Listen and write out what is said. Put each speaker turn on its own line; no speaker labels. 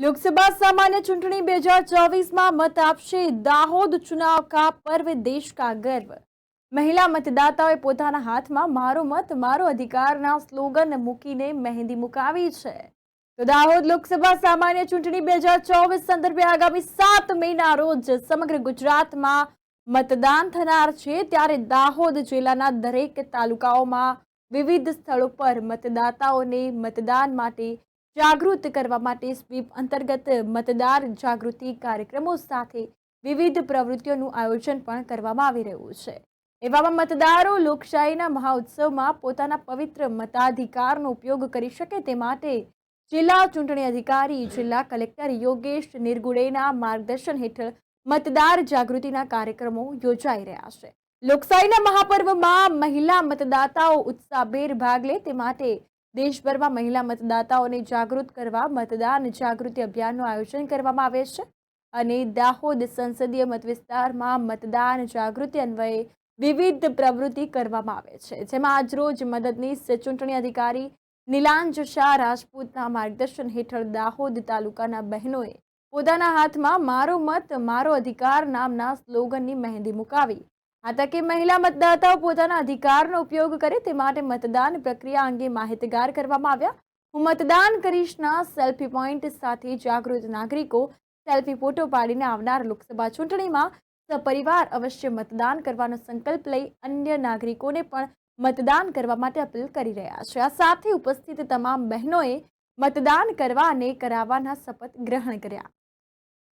લોકસભા સામાન્ય ચૂંટણી બે હજાર ચોવીસમાં મત આપશે દાહોદ ચુનાવ કા પર્વ દેશ કા ગર્વ. મહિલા મતદાતાઓએ પોતાના હાથમાં મારો મત, મારો અધિકારના સ્લોગન મૂકીને મહેંદી મુકાવી છે. તો દાહોદ લોકસભા સામાન્ય ચૂંટણી બે હજાર ચોવીસ સંદર્ભે આગામી સાત મેના રોજ સમગ્ર ગુજરાતમાં મતદાન થનાર છે. ત્યારે દાહોદ જિલ્લાના દરેક તાલુકાઓમાં વિવિધ સ્થળો પર મતદાતાઓને મતદાન માટે જાગૃત કરવા માટે સ્વીપ અંતર્ગત મતદાર જાગૃતિ કાર્યક્રમો સાથે વિવિધ પ્રવૃત્તિઓનું આયોજન પણ કરવામાં આવી રહ્યું છે. એવામાં મતદારો લોકશાહીના મહાઉત્સવમાં પોતાના પવિત્ર મતાધિકારનો ઉપયોગ કરી શકે તે માટે જિલ્લા ચૂંટણી અધિકારી, જિલ્લા કલેક્ટર યોગેશ નિર્ગુડેના માર્ગદર્શન હેઠળ મતદાર જાગૃતિના કાર્યક્રમો યોજાઈ રહ્યા છે. લોકશાહીના મહાપર્વમાં મહિલા મતદાતાઓ ઉત્સાહભેર ભાગ લે તે માટે દેશભરમાં મહિલા મતદાતાઓને જાગૃત કરવા, મતદાન જાગૃતિ અભિયાનનું આયોજન કરવામાં આવે છે અને દાહોદ સંસદીય મતવિસ્તારમાં મતદાન જાગૃતિ અન્વયે વિવિધ પ્રવૃત્તિ કરવામાં આવે છે. જેમાં આજરોજ મદદનીશ ચૂંટણી અધિકારી નીલાંજ શાહ રાજપૂતના માર્ગદર્શન હેઠળ દાહોદ તાલુકાના બહેનોએ પોતાના હાથમાં મારો મત, મારો અધિકાર નામના સ્લોગનની મહેંદી મુકાવી આ તકે મહિલા મતદાતાઓ પોતાના અધિકારનો ઉપયોગ કરે તે માટે મતદાન પ્રક્રિયા અંગે માહિતગાર કરવામાં આવ્યા. હું મતદાન કરીશના સેલ્ફી પોઈન્ટ સાથે જાગૃત નાગરિકો સેલ્ફી ફોટો પાડીને આવનાર લોકસભા ચૂંટણીમાં સપરિવાર અવશ્ય મતદાન કરવાનો સંકલ્પ લઈ અન્ય નાગરિકોને પણ મતદાન કરવા માટે અપીલ કરી રહ્યા છે. આ સાથે ઉપસ્થિત તમામ બહેનોએ મતદાન કરવા અને કરાવવાના શપથ ગ્રહણ કર્યા.